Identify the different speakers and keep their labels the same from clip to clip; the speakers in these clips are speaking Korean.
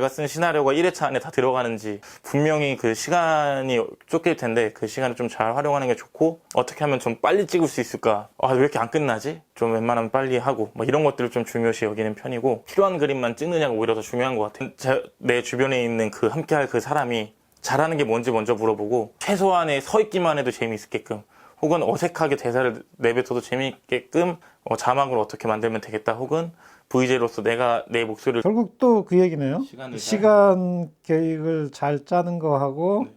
Speaker 1: 제가 쓴 시나리오가 1회차 안에 다 들어가는지 분명히 그 시간이 쫓길 텐데 그 시간을 좀 잘 활용하는 게 좋고 어떻게 하면 좀 빨리 찍을 수 있을까? 아 왜 이렇게 안 끝나지? 좀 웬만하면 빨리 하고 뭐 이런 것들을 좀 중요시 여기는 편이고 필요한 그림만 찍느냐가 오히려 더 중요한 것 같아요. 제- 내 주변에 있는 그 함께할 그 사람이 잘하는 게 뭔지 먼저 물어보고 최소한의 서 있기만 해도 재미있게끔 혹은 어색하게 대사를 내뱉어도 재미있게끔 어, 자막을 어떻게 만들면 되겠다 혹은 VJ로서 내가 내 목소리를
Speaker 2: 결국 또 그 얘기네요.
Speaker 1: 시간을
Speaker 2: 시간 계획을 잘 짜는 거하고
Speaker 1: 네.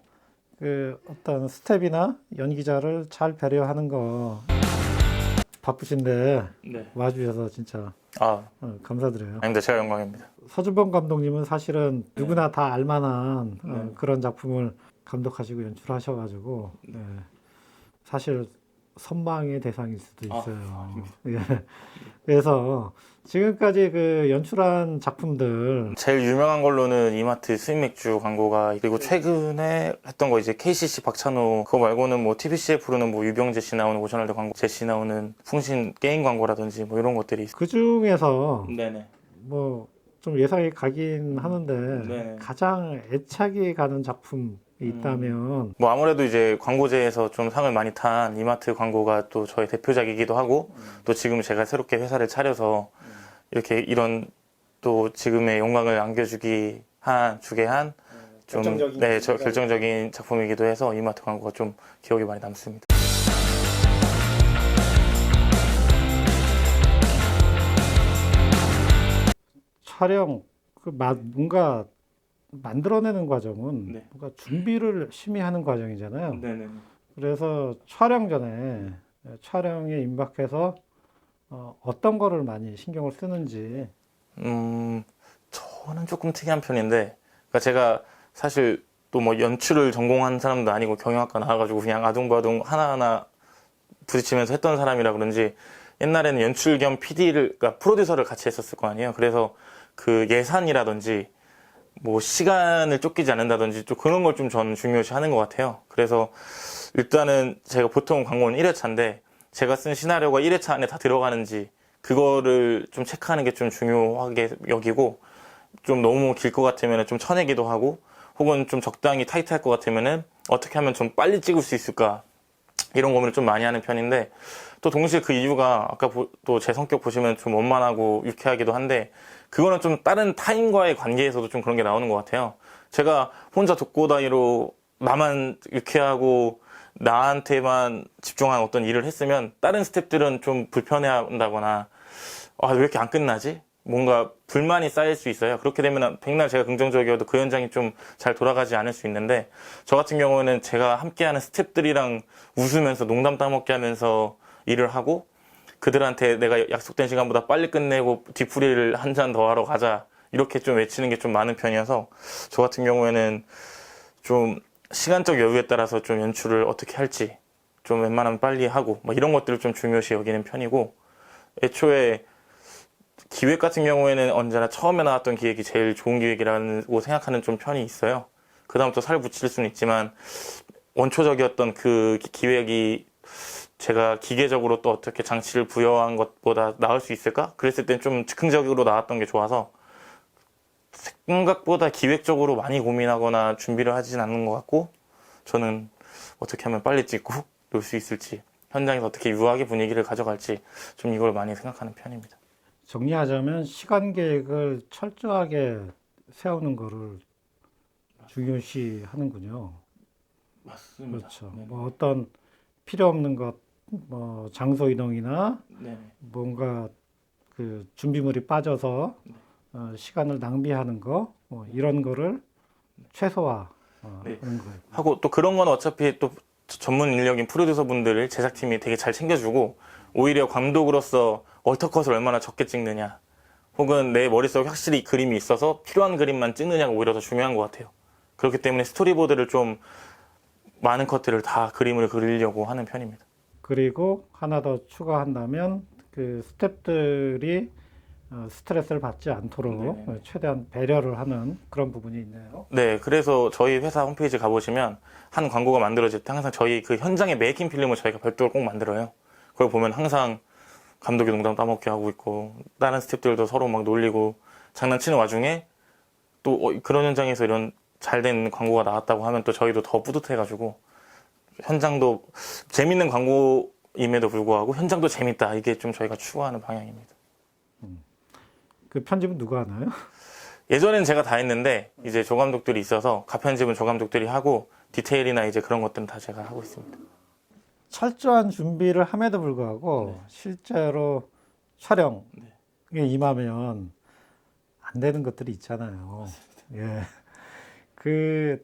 Speaker 2: 그 어떤 스텝이나 연기자를 잘 배려하는 거 바쁘신데
Speaker 1: 네.
Speaker 2: 와주셔서 진짜
Speaker 1: 아
Speaker 2: 어, 감사드려요.
Speaker 1: 아닙니다 제가 영광입니다
Speaker 2: 서주범 감독님은 사실은 누구나 다 알만한 어,
Speaker 1: 네.
Speaker 2: 그런 작품을 감독하시고 연출하셔가지고 네. 사실 선망의 대상일 수도
Speaker 1: 아,
Speaker 2: 있어요. 예. 그래서 지금까지 그 연출한 작품들.
Speaker 1: 제일 유명한 걸로는 이마트 수입 맥주 광고가 그리고 최근에 했던 거 이제 KCC 박찬호 그거 말고는 뭐 TBCF로는 뭐 유병재 씨 나오는 오션월드 광고 제시 나오는 풍신 게임 광고라든지 뭐 이런 것들이 있어요.
Speaker 2: 그 중에서
Speaker 1: 네네.
Speaker 2: 뭐 좀 예상이 가긴 하는데
Speaker 1: 네.
Speaker 2: 가장 애착이 가는 작품이 있다면.
Speaker 1: 뭐 아무래도 이제 광고제에서 좀 상을 많이 탄 이마트 광고가 또 저의 대표작이기도 하고 또 지금 제가 새롭게 회사를 차려서 이렇게 이런 또 지금의 영광을 안겨주기 한 주게 한 좀
Speaker 2: 결정적인
Speaker 1: 네, 저 결정적인 작품이기도 해서 이마트 광고가 좀 기억이 많이 남습니다.
Speaker 2: 촬영 그 마- 뭔가 만들어내는 과정은
Speaker 1: 네.
Speaker 2: 뭔가 준비를 열심히 하는 과정이잖아요.
Speaker 1: 네네.
Speaker 2: 그래서 촬영 전에 촬영에 임박해서 어, 어떤 거를 많이 신경을 쓰는지
Speaker 1: 음, 저는 조금 특이한 편인데, 그러니까 제가 사실 또 뭐 연출을 전공한 사람도 아니고 경영학과 나와가지고 그냥 아둥바둥 하나하나 부딪히면서 했던 사람이라 그런지 옛날에는 연출 겸 PD를, 그러니까 프로듀서를 같이 했었을 거 아니에요. 그래서 그 예산이라든지 뭐 시간을 쫓기지 않는다든지 좀 그런 걸 좀 저는 중요시 하는 것 같아요. 그래서 일단은 제가 보통 광고는 1회차인데 제가 쓴 시나리오가 1회차 안에 다 들어가는지 그거를 좀 체크하는 게 좀 중요하게 여기고 좀 너무 길 것 같으면 좀 쳐내기도 하고 혹은 좀 적당히 타이트할 것 같으면은 어떻게 하면 좀 빨리 찍을 수 있을까 이런 고민을 좀 많이 하는 편인데 또 동시에 그 이유가 아까 또 제 성격 보시면 좀 원만하고 유쾌하기도 한데 그거는 좀 다른 타인과의 관계에서도 좀 그런 게 나오는 것 같아요. 제가 혼자 독고다이로 나만 유쾌하고 나한테만 집중한 어떤 일을 했으면 다른 스탭들은 좀 불편해한다거나 아 왜 이렇게 안 끝나지? 뭔가 불만이 쌓일 수 있어요. 그렇게 되면 백날 제가 긍정적이어도 그 현장이 좀 잘 돌아가지 않을 수 있는데 저 같은 경우는 제가 함께하는 스탭들이랑 웃으면서 농담 따먹게 하면서 일을 하고 그들한테 내가 약속된 시간보다 빨리 끝내고 뒤풀이를 한 잔 더 하러 가자 이렇게 좀 외치는 게 좀 많은 편이어서 저 같은 경우에는 좀 시간적 여유에 따라서 좀 연출을 어떻게 할지 좀 웬만하면 빨리 하고 뭐 이런 것들을 좀 중요시 여기는 편이고 애초에 기획 같은 경우에는 언제나 처음에 나왔던 기획이 제일 좋은 기획이라고 생각하는 좀 편이 있어요. 그 다음부터 살 붙일 수는 있지만 원초적이었던 그 기- 기획이 제가 기계적으로 또 어떻게 장치를 부여한 것보다 나을 수 있을까? 그랬을 땐 좀 즉흥적으로 나왔던 게 좋아서 생각보다 기획적으로 많이 고민하거나 준비를 하진 않는 것 같고 저는 어떻게 하면 빨리 찍고 놀 수 있을지 현장에서 어떻게 유하게 분위기를 가져갈지 좀 이걸 많이 생각하는 편입니다.
Speaker 2: 정리하자면 시간 계획을 철저하게 세우는 거를 중요시 하는군요.
Speaker 1: 맞습니다.
Speaker 2: 그렇죠. 뭐 어떤 필요 없는 것, 뭐 장소 이동이나
Speaker 1: 네.
Speaker 2: 뭔가 그 준비물이 빠져서 어, 시간을 낭비하는 거, 뭐 이런 거를 최소화 어,
Speaker 1: 네. 하고 또 그런 건 어차피 또 전문 인력인 프로듀서 분들 제작팀이 되게 잘 챙겨주고 오히려 감독으로서 얼터컷을 얼마나 적게 찍느냐 혹은 내 머릿속에 확실히 그림이 있어서 필요한 그림만 찍느냐가 오히려 더 중요한 것 같아요. 그렇기 때문에 스토리보드를 좀 많은 컷들을 다 그림을 그리려고 하는 편입니다.
Speaker 2: 그리고 하나 더 추가한다면 그 스탭들이 어, 스트레스를 받지 않도록
Speaker 1: 네네네.
Speaker 2: 어, 최대한 배려를 하는 그런 부분이 있네요.
Speaker 1: 네, 그래서 저희 회사 홈페이지 가보시면 한 광고가 만들어질 때 항상 저희 그 현장의 메이킹 필름을 저희가 별도로 꼭 만들어요. 그걸 보면 항상 감독이 농담 따먹게 하고 있고 다른 스태프들도 서로 막 놀리고 장난치는 와중에 또 어, 그런 현장에서 이런 잘 된 광고가 나왔다고 하면 또 저희도 더 뿌듯해가지고 현장도 재밌는 광고임에도 불구하고 현장도 재밌다 이게 좀 저희가 추구하는 방향입니다.
Speaker 2: 그 편집은 누가 하나요?
Speaker 1: 예전엔 제가 다 했는데 이제 조 감독들이 있어서 가편집은 조 감독들이 하고 디테일이나 이제 그런 것들은 다 제가 하고 있습니다.
Speaker 2: 철저한 준비를 함에도 불구하고 실제로 촬영에 임하면 안 되는 것들이 있잖아요. 예. 그,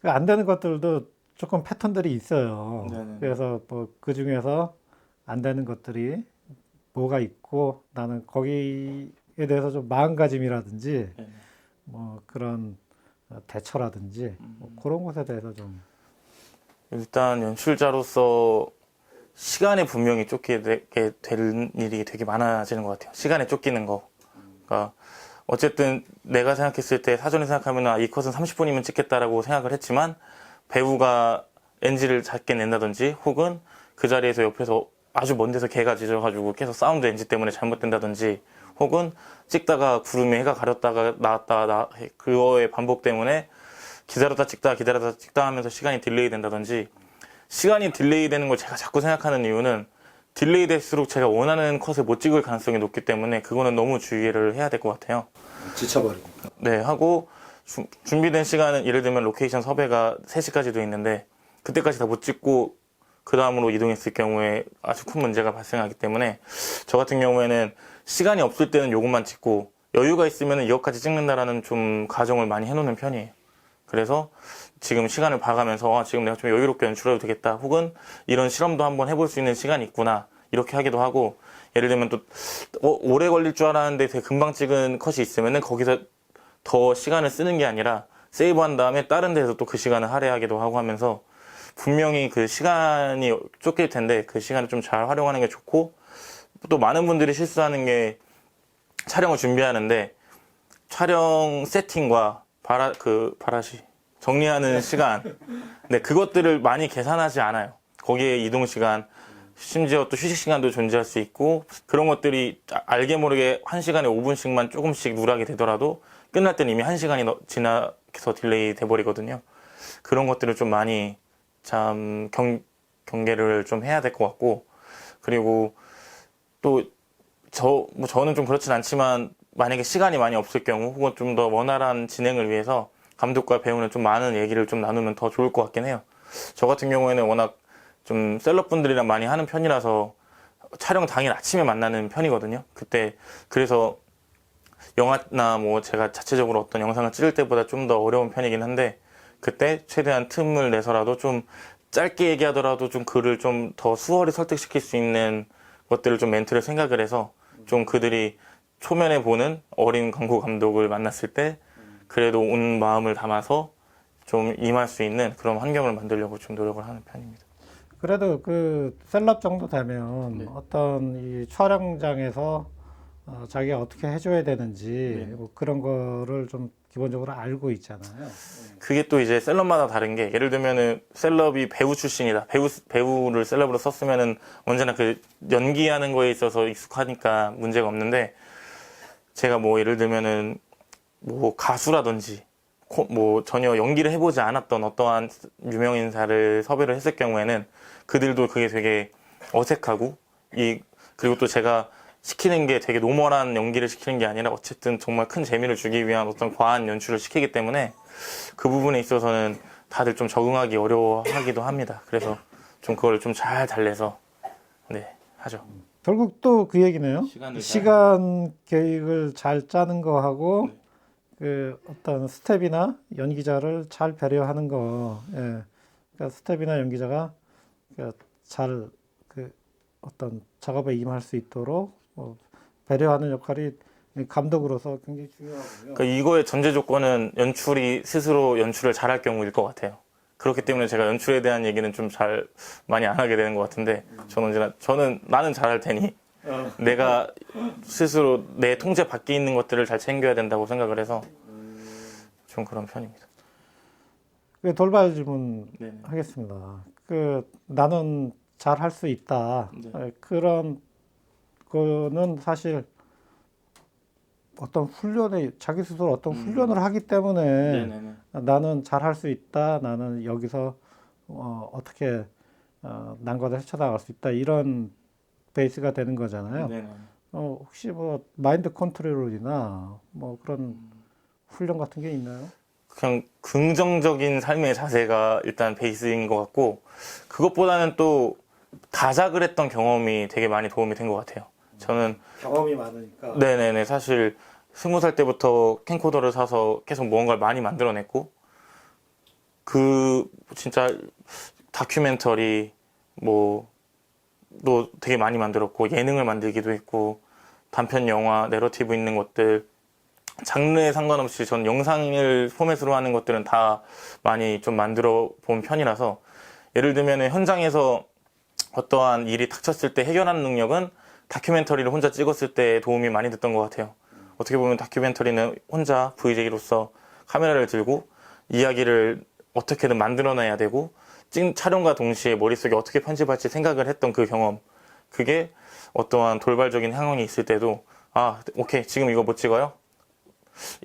Speaker 2: 그 안 되는 것들도 조금 패턴들이 있어요.
Speaker 1: 네네.
Speaker 2: 그래서 뭐 그 중에서 안 되는 것들이 뭐가 있고 나는 거기에 대해서 좀 마음가짐이라든지
Speaker 1: 네네.
Speaker 2: 뭐 그런 어, 대처라든지 뭐 그런 것에 대해서 좀
Speaker 1: 일단 연출자로서 시간에 분명히 쫓기게 될 일이 되게 많아지는 것 같아요. 시간에 쫓기는 거. 그러니까 어쨌든 내가 생각했을 때 사전에 생각하면 아, 이 컷은 30분이면 찍겠다라고 생각을 했지만 배우가 NG를 작게 낸다든지 혹은 그 자리에서 옆에서 아주 먼 데서 개가 짖어가지고 계속 사운드 NG 때문에 잘못된다든지 혹은 찍다가 구름에 해가 가렸다가 나왔다가 나, 그거의 반복 때문에 기다렸다 찍다 기다렸다 찍다 하면서 시간이 딜레이 된다든지 시간이 딜레이 되는 걸 제가 자꾸 생각하는 이유는 딜레이 될수록 제가 원하는 컷을 못 찍을 가능성이 높기 때문에 그거는 너무 주의를 해야 될 것 같아요.
Speaker 2: 지쳐버리고
Speaker 1: 네, 하고 주- 준비된 시간은 예를 들면 로케이션 섭외가 3시까지도 있는데 그때까지 다 못 찍고 그 다음으로 이동했을 경우에 아주 큰 문제가 발생하기 때문에 저 같은 경우에는 시간이 없을 때는 요것만 찍고 여유가 있으면 이것까지 찍는다라는 좀 가정을 많이 해놓는 편이에요. 그래서 지금 시간을 봐가면서 아, 지금 내가 좀 여유롭게 연출해도 되겠다. 혹은 이런 실험도 한번 해볼 수 있는 시간이 있구나. 이렇게 하기도 하고 예를 들면 또 어, 오래 걸릴 줄 알았는데 되게 금방 찍은 컷이 있으면은 거기서 더 시간을 쓰는 게 아니라 세이브한 다음에 다른 데서 또 그 시간을 할애하기도 하고 하면서 분명히 그 시간이 쫓길 텐데 그 시간을 좀 잘 활용하는 게 좋고 또 많은 분들이 실수하는 게 촬영을 준비하는데 촬영 세팅과 바라 그 바라시 정리하는 시간. 네 그것들을 많이 계산하지 않아요. 거기에 이동 시간 심지어 또 휴식 시간도 존재할 수 있고 그런 것들이 아- 알게 모르게 한 시간에 5분씩만 조금씩 누락이 되더라도 끝날 때는 이미 한 시간이 너- 지나서 딜레이 돼 버리거든요. 그런 것들을 좀 많이 참 경, 경계를 좀 해야 될 것 같고 그리고 또 저, 뭐 저는 좀 그렇진 않지만 만약에 시간이 많이 없을 경우 혹은 좀 더 원활한 진행을 위해서 감독과 배우는 좀 많은 얘기를 좀 나누면 더 좋을 것 같긴 해요. 저 같은 경우에는 워낙 좀 셀럽분들이랑 많이 하는 편이라서 촬영 당일 아침에 만나는 편이거든요. 그때 그래서 영화나 뭐 제가 자체적으로 어떤 영상을 찍을 때보다 좀 더 어려운 편이긴 한데 그때 최대한 틈을 내서라도 좀 짧게 얘기하더라도 좀 글을 좀더 수월히 설득시킬 수 있는 것들을 좀 멘트를 생각을 해서 좀 그들이 초면에 보는 어린 광고 감독을 만났을 때 그래도 온 마음을 담아서 좀 임할 수 있는 그런 환경을 만들려고 좀 노력을 하는 편입니다.
Speaker 2: 그래도 그 셀럽 정도 되면
Speaker 1: 네.
Speaker 2: 어떤 이 촬영장에서 어, 자기가 어떻게 해줘야 되는지
Speaker 1: 네.
Speaker 2: 뭐 그런 거를 좀 기본적으로 알고 있잖아요.
Speaker 1: 그게 또 이제 셀럽마다 다른 게 예를 들면은 셀럽이 배우 출신이다. 배우 배우를 셀럽으로 썼으면은 언제나 그 연기하는 거에 있어서 익숙하니까 문제가 없는데 제가 뭐 예를 들면은 뭐 가수라든지 코- 뭐 전혀 연기를 해보지 않았던 어떠한 유명 인사를 섭외를 했을 경우에는 그들도 그게 되게 어색하고 이 그리고 또 제가 시키는 게 되게 노멀한 연기를 시키는 게 아니라 어쨌든 정말 큰 재미를 주기 위한 어떤 과한 연출을 시키기 때문에 그 부분에 있어서는 다들 좀 적응하기 어려워하기도 합니다. 그래서 좀 그걸 좀 잘 달래서 네 하죠.
Speaker 2: 결국 또 그 얘기네요.
Speaker 1: 시간을
Speaker 2: 시간 계획을 잘 짜는 거하고
Speaker 1: 네.
Speaker 2: 그 어떤 스텝이나 연기자를 잘 배려하는 거. 예. 그러니까 스텝이나 연기자가 잘그 어떤 작업에 임할 수 있도록 어, 배려하는 역할이 감독으로서 굉장히 중요하고요.
Speaker 1: 그러니까 이거의 전제 조건은 연출이 스스로 연출을 잘할 경우일 것 같아요. 그렇기 때문에 제가 연출에 대한 얘기는 좀 잘 많이 안 하게 되는 것 같은데 저는 언제나 저는 나는 잘할 테니 내가 스스로 내 통제 밖에 있는 것들을 잘 챙겨야 된다고 생각을 해서 좀 그런 편입니다.
Speaker 2: 그 돌발 질문
Speaker 1: 네.
Speaker 2: 하겠습니다. 그 나는 잘 할 수 있다.
Speaker 1: 네.
Speaker 2: 에, 그런 거는 사실 어떤 훈련에 자기 스스로 어떤
Speaker 1: 음.
Speaker 2: 훈련을 하기 때문에
Speaker 1: 네네네.
Speaker 2: 나는 잘 할 수 있다. 나는 여기서 어, 어떻게 어, 난관을 헤쳐나갈 수 있다. 이런 베이스가 되는 거잖아요.
Speaker 1: 네네.
Speaker 2: 어, 혹시 뭐 마인드 컨트롤이나 뭐 그런 훈련 같은 게 있나요?
Speaker 1: 그냥 긍정적인 삶의 자세가 일단 베이스인 것 같고 그것보다는 또 다작을 했던 경험이 되게 많이 도움이 된 것 같아요. 저는
Speaker 2: 경험이 많으니까.
Speaker 1: 네네네 사실 스무 살 때부터 캠코더를 사서 계속 무언가를 많이 만들어냈고 그 진짜 다큐멘터리 뭐또 되게 많이 만들었고 예능을 만들기도 했고 단편 영화 내러티브 있는 것들 장르에 상관없이 전 영상을 포맷으로 하는 것들은 다 많이 좀 만들어 본 편이라서 예를 들면 현장에서 어떠한 일이 닥쳤을 때 해결하는 능력은 다큐멘터리를 혼자 찍었을 때 도움이 많이 됐던 것 같아요. 어떻게 보면 다큐멘터리는 혼자 VJ로서 카메라를 들고 이야기를 어떻게든 만들어내야 되고 찍 촬영과 동시에 머릿속에 어떻게 편집할지 생각을 했던 그 경험 그게 어떠한 돌발적인 상황이 있을 때도 아 오케이 지금 이거 못 찍어요?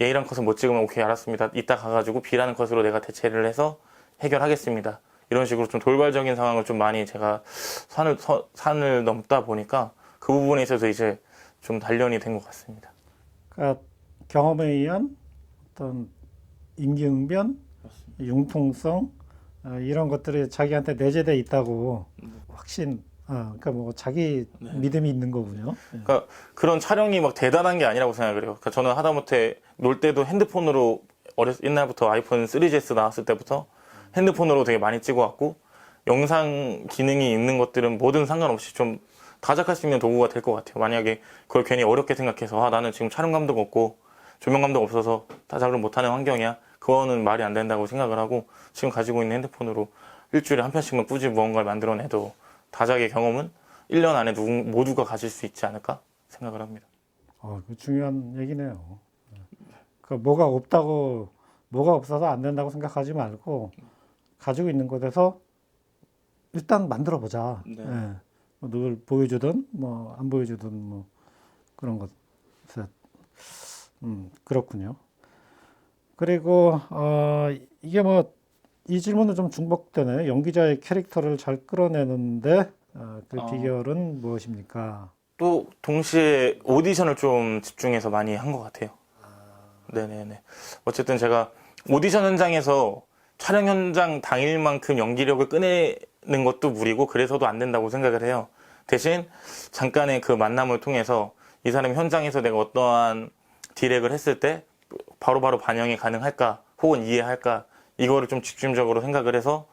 Speaker 1: A랑 컷은 못 찍으면 오케이 알았습니다. 이따 가가지고 B라는 컷으로 내가 대체를 해서 해결하겠습니다. 이런 식으로 좀 돌발적인 상황을 좀 많이 제가 산을 서- 산을 넘다 보니까 그 부분에 있어서 이제 좀 단련이 된 것 같습니다.
Speaker 2: 그러니까 경험에 의한 어떤 임기응변, 융통성 어, 이런 것들이 자기한테 내재돼 있다고 확신. 어, 그러니까 뭐 자기
Speaker 1: 네.
Speaker 2: 믿음이 있는 거군요. 예.
Speaker 1: 그러니까 그런 촬영이 막 대단한 게 아니라고 생각을 해요. 그러니까 저는 하다못해 놀 때도 핸드폰으로 어렸 옛날부터 아이폰 3GS 나왔을 때부터 핸드폰으로 되게 많이 찍어왔고 영상 기능이 있는 것들은 뭐든 상관없이 좀 다작할 수 있는 도구가 될 것 같아요. 만약에 그걸 괜히 어렵게 생각해서 아 나는 지금 촬영 감독 없고 조명 감독 없어서 다작을 못하는 환경이야. 그거는 말이 안 된다고 생각을 하고 지금 가지고 있는 핸드폰으로 일주일에 한 편씩만 꾸준히 무언가를 만들어내도 다작의 경험은 1년 안에 누구, 모두가 가질 수 있지 않을까 생각을 합니다.
Speaker 2: 어, 그 중요한 얘기네요. 그 뭐가 없다고 뭐가 없어서 안 된다고 생각하지 말고 가지고 있는 곳에서 일단 만들어 보자.
Speaker 1: 네.
Speaker 2: 예. 뭐 누굴 보여주든 뭐 안 보여주든 뭐 그런 것. 음 그렇군요. 그리고 어 이게 뭐 이 질문은 좀 중복되네. 연기자의 캐릭터를 잘 끌어내는데 어, 그
Speaker 1: 어.
Speaker 2: 비결은 무엇입니까?
Speaker 1: 또 동시에 오디션을 좀 집중해서 많이 한 것 같아요. 네네네. 어쨌든 제가 오디션 현장에서 촬영 현장 당일만큼 연기력을 꺼내는 것도 무리고 그래서도 안 된다고 생각을 해요. 대신 잠깐의 그 만남을 통해서 이 사람이 현장에서 내가 어떠한 디렉을 했을 때 바로바로 반영이 가능할까 혹은 이해할까 이거를 좀 집중적으로 생각을 해서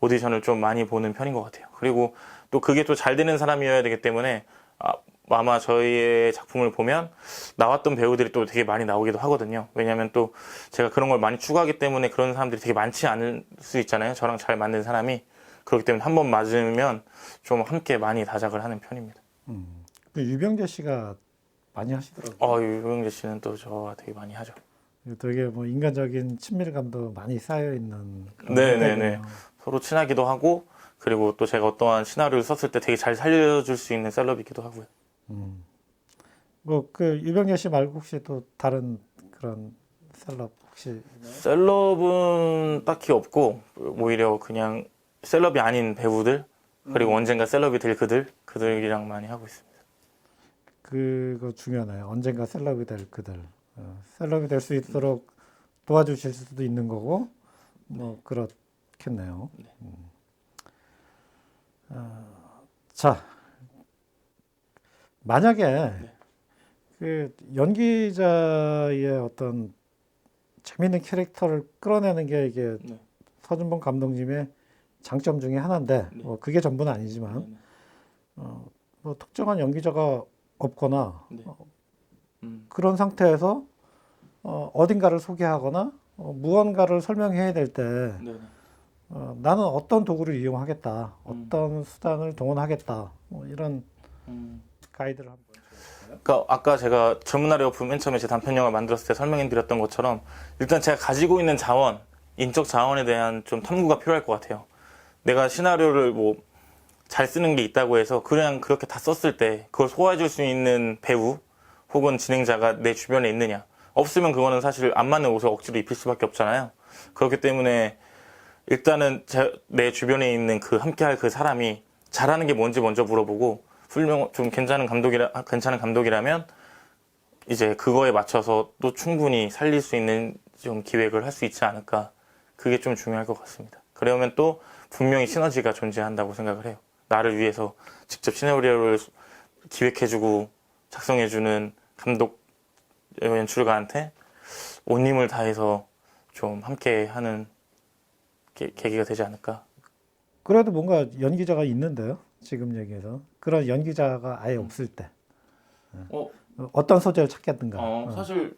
Speaker 1: 오디션을 좀 많이 보는 편인 것 같아요. 그리고 또 그게 또 잘 되는 사람이어야 되기 때문에 아, 아마 저희의 작품을 보면 나왔던 배우들이 또 되게 많이 나오기도 하거든요. 왜냐하면 또 제가 그런 걸 많이 추구하기 때문에 그런 사람들이 되게 많지 않을 수 있잖아요. 저랑 잘 맞는 사람이 그렇기 때문에 한 번 맞으면 좀 함께 많이 다작을 하는 편입니다.
Speaker 2: 그 유병재 씨가 많이 하시더라고요.
Speaker 1: 어, 유병재 씨는 또 저와 되게 많이 하죠.
Speaker 2: 되게 뭐 인간적인 친밀감도 많이 쌓여 있는.
Speaker 1: 네네네. 서로 친하기도 하고 그리고 또 제가 어떠한 시나리오를 썼을 때 되게 잘 살려줄 수 있는 셀럽이기도 하고요.
Speaker 2: 뭐그 유병재 씨 말고 혹시 또 다른 그런 셀럽 혹시
Speaker 1: 셀럽은 딱히 없고 오히려 그냥 셀럽이 아닌 배우들 그리고 언젠가 셀럽이 될 그들 그들이랑 많이 하고 있습니다.
Speaker 2: 그거 중요하네요. 언젠가 셀럽이 될 그들. 어, 셀럽이 될 수 있도록 도와주실 수도 있는 거고 뭐 그렇겠네요. 음. 어, 자 만약에 그 연기자의 어떤 재밌는 캐릭터를 끌어내는 게 이게
Speaker 1: 네.
Speaker 2: 서준범 감독님의 장점 중에 하나인데
Speaker 1: 네.
Speaker 2: 뭐 그게 전부는 아니지만 어, 뭐 특정한 연기자가 없거나
Speaker 1: 네.
Speaker 2: 어,
Speaker 1: 음,
Speaker 2: 그런 상태에서 어, 어딘가를 소개하거나 어, 무언가를 설명해야 될때
Speaker 1: 네 네.
Speaker 2: 어, 나는 어떤 도구를 이용하겠다,
Speaker 1: 음.
Speaker 2: 어떤 수단을 동원하겠다, 뭐 이런
Speaker 1: 음.
Speaker 2: 가이드를 한번.
Speaker 1: 그러니까 아까 제가 젊은 날의 오픈 맨 처음에 제 단편 영화 만들었을 때 설명해 드렸던 것처럼 일단 제가 가지고 있는 자원, 인적 자원에 대한 좀 탐구가 필요할 것 같아요. 내가 시나리오를 뭐 잘 쓰는 게 있다고 해서 그냥 그렇게 다 썼을 때 그걸 소화해 줄 수 있는 배우 혹은 진행자가 내 주변에 있느냐. 없으면 그거는 사실 안 맞는 옷을 억지로 입힐 수밖에 없잖아요. 그렇기 때문에 일단은 제- 내 주변에 있는 그 함께할 그 사람이 잘하는 게 뭔지 먼저 물어보고 훌륭 좀 괜찮은 감독이라 괜찮은 감독이라면 이제 그거에 맞춰서 또 충분히 살릴 수 있는 좀 기획을 할 수 있지 않을까 그게 좀 중요할 것 같습니다. 그러면 또 분명히 시너지가 존재한다고 생각을 해요. 나를 위해서 직접 시나리오를 기획해주고 작성해주는 감독 연출가한테 온 힘을 다해서 좀 함께 하는 계- 계기가 되지 않을까.
Speaker 2: 그래도 뭔가 연기자가 있는데요. 지금 얘기해서 그런 연기자가 아예 없을 때
Speaker 1: 어,
Speaker 2: 어떤 소재를 찾겠든가.
Speaker 1: 어,
Speaker 2: 어.
Speaker 1: 사실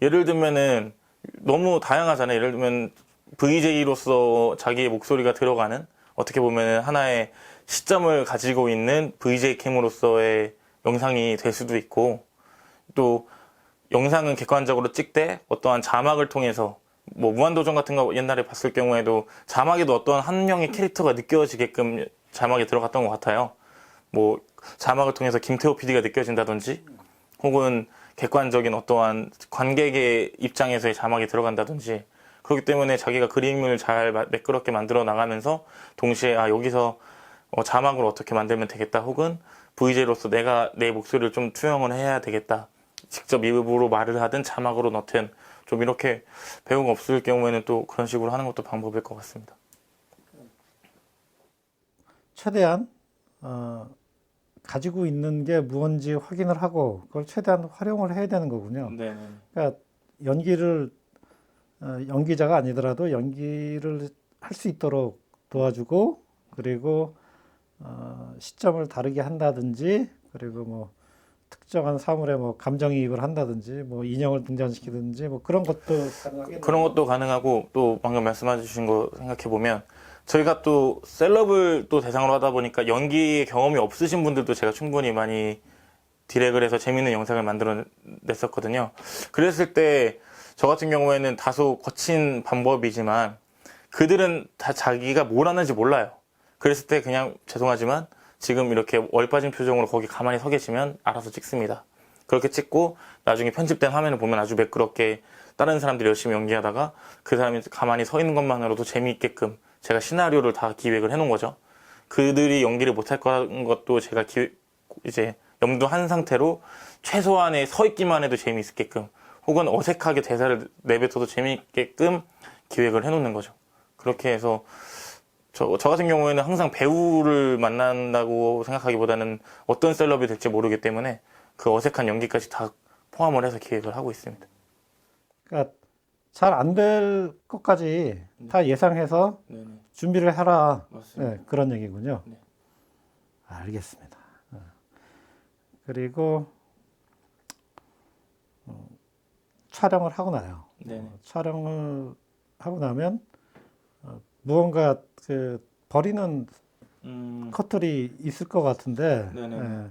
Speaker 1: 예를 들면은 너무 다양하잖아요. 예를 들면 VJ로서 자기의 목소리가 들어가는 어떻게 보면 하나의 시점을 가지고 있는 VJ 캠으로서의 영상이 될 수도 있고 또 영상은 객관적으로 찍되 어떠한 자막을 통해서 뭐 무한도전 같은 거 옛날에 봤을 경우에도 자막에도 어떤 한 명의 캐릭터가 느껴지게끔 자막에 들어갔던 것 같아요. 뭐 자막을 통해서 김태호 PD가 느껴진다든지 혹은 객관적인 어떠한 관객의 입장에서의 자막이 들어간다든지 그렇기 때문에 자기가 그림을 잘 마- 매끄럽게 만들어 나가면서 동시에 아 여기서 어, 자막을 어떻게 만들면 되겠다 혹은 VJ로서 내가 내 목소리를 좀 투영을 해야 되겠다 직접 입으로 말을 하든 자막으로 넣든 좀 이렇게 배우가 없을 경우에는 또 그런 식으로 하는 것도 방법일 것 같습니다.
Speaker 2: 최대한 어, 가지고 있는 게 무언지 확인을 하고 그걸 최대한 활용을 해야 되는 거군요.
Speaker 1: 네.
Speaker 2: 그러니까 연기를 어, 연기자가 아니더라도 연기를 할 수 있도록 도와주고 그리고 어, 시점을 다르게 한다든지 그리고 뭐 특정한 사물에 뭐 감정이입을 한다든지 뭐 인형을 등장시키든지 뭐 그런 것도 가능하겠네요.
Speaker 1: 그런 것도 가능하고 또 방금 말씀해 주신 거 생각해 보면 저희가 또 셀럽을 또 대상으로 하다 보니까 연기 경험이 없으신 분들도 제가 충분히 많이 디렉을 해서 재밌는 영상을 만들어 냈었거든요. 그랬을 때 저 같은 경우에는 다소 거친 방법이지만 그들은 다 자기가 뭘 하는지 몰라요. 그랬을 때 그냥 죄송하지만 지금 이렇게 얼빠진 표정으로 거기 가만히 서 계시면 알아서 찍습니다. 그렇게 찍고 나중에 편집된 화면을 보면 아주 매끄럽게 다른 사람들이 열심히 연기하다가 그 사람이 가만히 서 있는 것만으로도 재미있게끔 제가 시나리오를 다 기획을 해놓은 거죠. 그들이 연기를 못할 것도 제가 기, 이제 염두한 상태로 최소한의 서 있기만 해도 재미있게끔 혹은 어색하게 대사를 내뱉어도 재미있게끔 기획을 해놓는 거죠. 그렇게 해서 저, 저 같은 경우에는 항상 배우를 만난다고 생각하기보다는 어떤 셀럽이 될지 모르기 때문에 그 어색한 연기까지 다 포함을 해서 기획을 하고 있습니다.
Speaker 2: 그러니까 잘 안 될 것까지 다 예상해서
Speaker 1: 네네.
Speaker 2: 준비를 해라.
Speaker 1: 맞습니다.
Speaker 2: 네, 그런 얘기군요.
Speaker 1: 네.
Speaker 2: 알겠습니다. 어. 그리고 어, 촬영을 하고 나요.
Speaker 1: 네네.
Speaker 2: 어, 촬영을 하고 나면 어, 무언가 그 버리는
Speaker 1: 음,
Speaker 2: 컷들이 있을 것 같은데
Speaker 1: 네네.
Speaker 2: 예.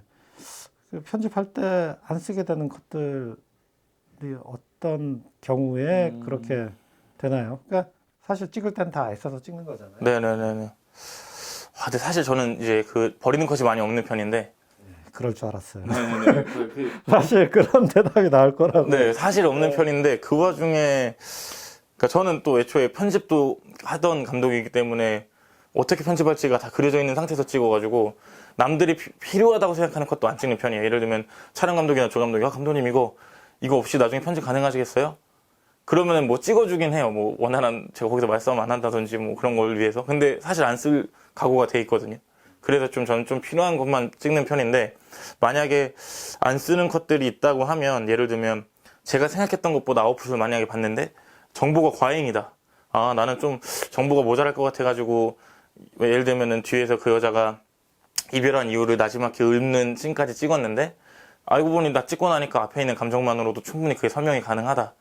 Speaker 2: 그 편집할 때 안 쓰게 되는 컷들이 어떤 경우에
Speaker 1: 음.
Speaker 2: 그렇게 되나요? 그러니까 사실 찍을 땐 다 애써서 찍는 거잖아요.
Speaker 1: 네네네네. 와, 근데 사실 저는 이제 그 버리는 컷이 많이 없는 편인데.
Speaker 2: 그럴 줄 알았어요.
Speaker 1: 네네네. 그, 그,
Speaker 2: 사실 그런 대답이 나올 거라고.
Speaker 1: 네, 사실 없는 편인데 그 와중에 그러니까 저는 또 애초에 편집도 하던 감독이기 때문에 어떻게 편집할지가 다 그려져 있는 상태에서 찍어가지고 남들이 피- 필요하다고 생각하는 것도 안 찍는 편이에요. 예를 들면 촬영 감독이나 조 감독이 아 감독님 이거 이거 없이 나중에 편집 가능하시겠어요? 그러면은 뭐 찍어주긴 해요. 뭐 원활한 제가 거기서 말싸움 안 한다든지 뭐 그런 걸 위해서. 근데 사실 안 쓸 각오가 돼 있거든요. 그래서 좀 저는 좀 필요한 것만 찍는 편인데 만약에 안 쓰는 컷들이 있다고 하면 예를 들면 제가 생각했던 것보다 아웃풋을 만약에 봤는데 정보가 과잉이다. 아 나는 좀 정보가 모자랄 것 같아가지고 예를 들면은 뒤에서 그 여자가 이별한 이유를 나지막히 읊는 씬까지 찍었는데 알고 보니 나 찍고 나니까 앞에 있는 감정만으로도 충분히 그게 설명이 가능하다.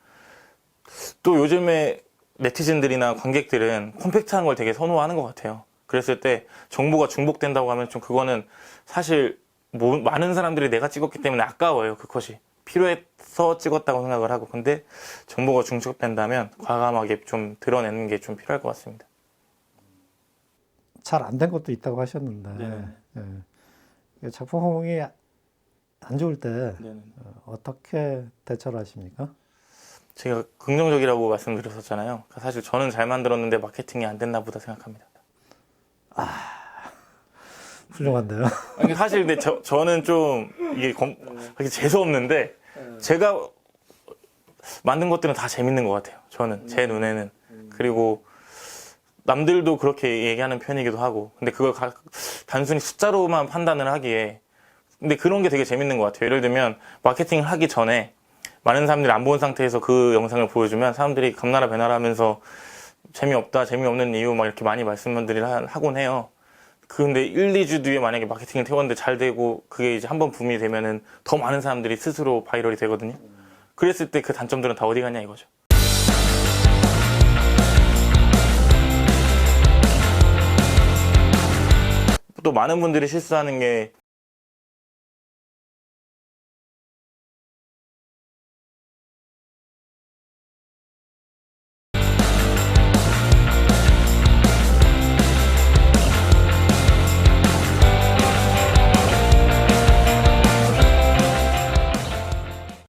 Speaker 1: 또 요즘에 네티즌들이나 관객들은 컴팩트한 걸 되게 선호하는 것 같아요. 그랬을 때 정보가 중복된다고 하면 좀 그거는 사실 뭐- 많은 사람들이 내가 찍었기 때문에 아까워요 그 컷이 필요해서 찍었다고 생각을 하고 근데 정보가 중복된다면 과감하게 좀 드러내는 게 좀 필요할 것 같습니다.
Speaker 2: 잘 안 된 것도 있다고 하셨는데
Speaker 1: 네.
Speaker 2: 예. 작품이 안 좋을 때
Speaker 1: 네네.
Speaker 2: 어떻게 대처를 하십니까?
Speaker 1: 제가 긍정적이라고 말씀드렸었잖아요. 그러니까 사실 저는 잘 만들었는데 마케팅이 안 됐나 보다 생각합니다.
Speaker 2: 훌륭한데요.
Speaker 1: 아니, 사실 근데 저, 저는 좀 이게 검, 재수 없는데 제가 만든 것들은 다 재밌는 것 같아요. 저는 제 눈에는 그리고 남들도 그렇게 얘기하는 편이기도 하고 근데 그걸 가- 단순히 숫자로만 판단을 하기에 근데 그런 게 되게 재밌는 것 같아요. 예를 들면 마케팅을 하기 전에 많은 사람들이 안 본 상태에서 그 영상을 보여주면 사람들이 감나라 배나라 하면서 재미없다, 재미없는 이유 막 이렇게 많이 말씀들을 하- 하곤 해요. 근데 1, 2주 뒤에 만약에 마케팅을 태웠는데 잘 되고 그게 이제 한 번 붐이 되면은 더 많은 사람들이 스스로 바이럴이 되거든요. 그랬을 때 그 단점들은 다 어디 갔냐 이거죠. 또 많은 분들이 실수하는 게